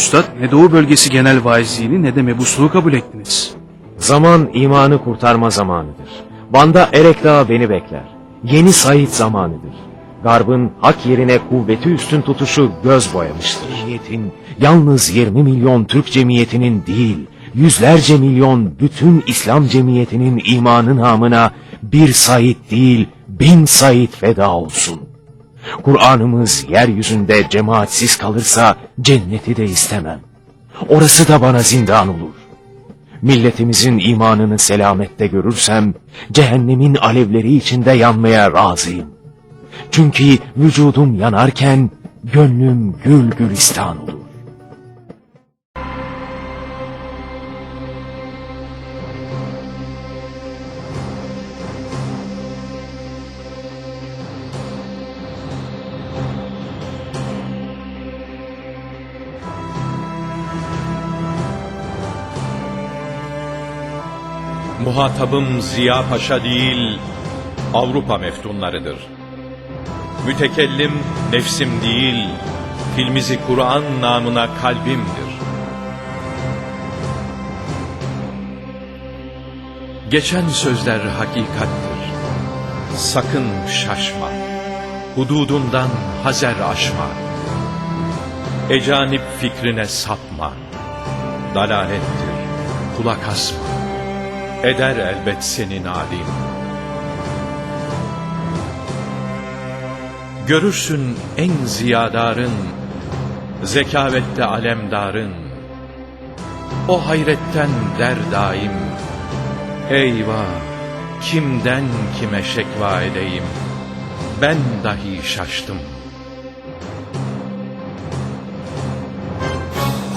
Üstad ne Doğu Bölgesi Genel Vaizliğini ne de mebusluğu kabul ettiniz. Zaman imanı kurtarma zamanıdır. Banda Erek Dağı beni bekler. Yeni Said zamanıdır. Garbın hak yerine kuvveti üstün tutuşu göz boyamıştır. Cemiyetin yalnız 20 milyon Türk cemiyetinin değil, yüzlerce milyon bütün İslam cemiyetinin imanın namına bir Said değil, bin Said feda olsun. Kur'an'ımız yeryüzünde cemaatsiz kalırsa cenneti de istemem. Orası da bana zindan olur. Milletimizin imanını selamette görürsem, cehennemin alevleri içinde yanmaya razıyım. Çünkü vücudum yanarken, gönlüm gül gülistan olur. Muhatabım Ziya Paşa değil, Avrupa meftunlarıdır. Mütekellim nefsim değil, filmizi Kur'an namına kalbimdir. Geçen sözler hakikattir. Sakın şaşma, hududundan hazer aşma. Ecanip fikrine sapma, dalalettir, kulak asma. Eder elbet seni nadim. Görürsün en ziyadarın, zekavette alemdarın. O hayretten der daim, eyvah kimden kime şekva edeyim, ben dahi şaştım.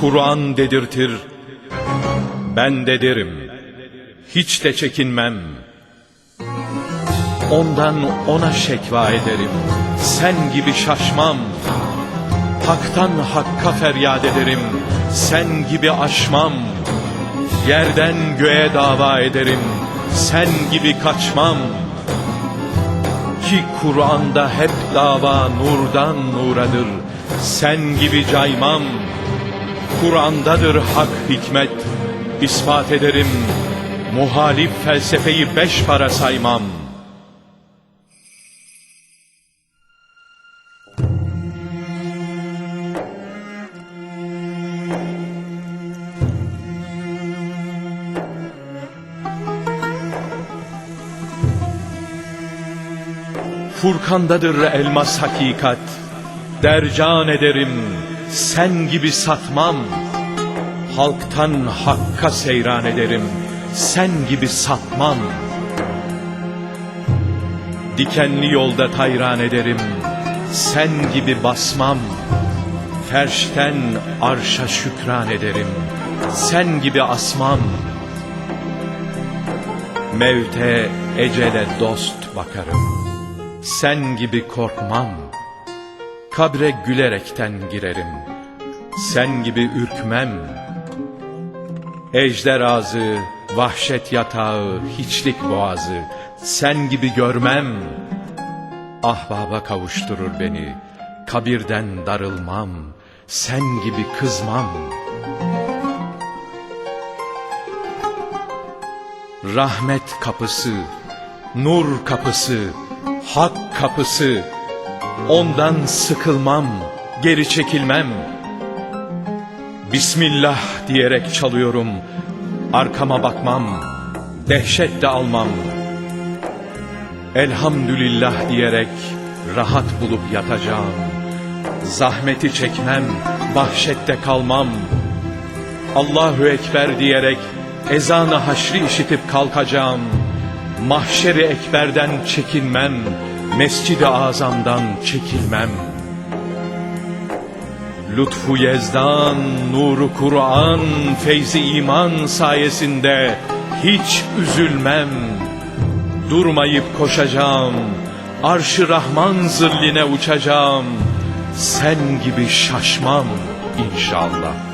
Kur'an dedirtir, ben de derim hiç de çekinmem. Ondan ona şekva ederim, sen gibi şaşmam. Hak'tan hakka feryat ederim, sen gibi aşmam. Yerden göğe dava ederim, sen gibi kaçmam. Ki Kur'an'da hep dava nurdan nuradır, sen gibi caymam. Kur'an'dadır hak hikmet, ispat ederim, Muhalif felsefeyi beş para saymam. Furkandadır elmas hakikat. Dercan ederim, sen gibi satmam. Halktan hakka seyran ederim.'' Sen gibi satmam. Dikenli yolda tayran ederim, sen gibi basmam. Ferşten arşa şükran ederim, sen gibi asmam. Mevte, ecele dost bakarım, sen gibi korkmam. Kabre gülerekten girerim, sen gibi ürkmem. Ejder ağzı, Vahşet yatağı, hiçlik boğazı, sen gibi görmem. Ahbaba kavuşturur beni, kabirden darılmam, sen gibi kızmam. Rahmet kapısı, nur kapısı, hak kapısı, ondan sıkılmam, geri çekilmem. Bismillah diyerek çalıyorum, Arkama bakmam, dehşet de almam. Elhamdülillah diyerek rahat bulup yatacağım. Zahmeti çekmem, bahşette kalmam. Allahu Ekber diyerek ezanı haşri işitip kalkacağım. Mahşeri ekberden çekinmem, mescidi azamdan çekilmem.'' Lütfu yezdan, nuru Kur'an, feyzi iman sayesinde hiç üzülmem. Durmayıp koşacağım, arşı Rahman zilline uçacağım. Sen gibi şaşmam inşallah.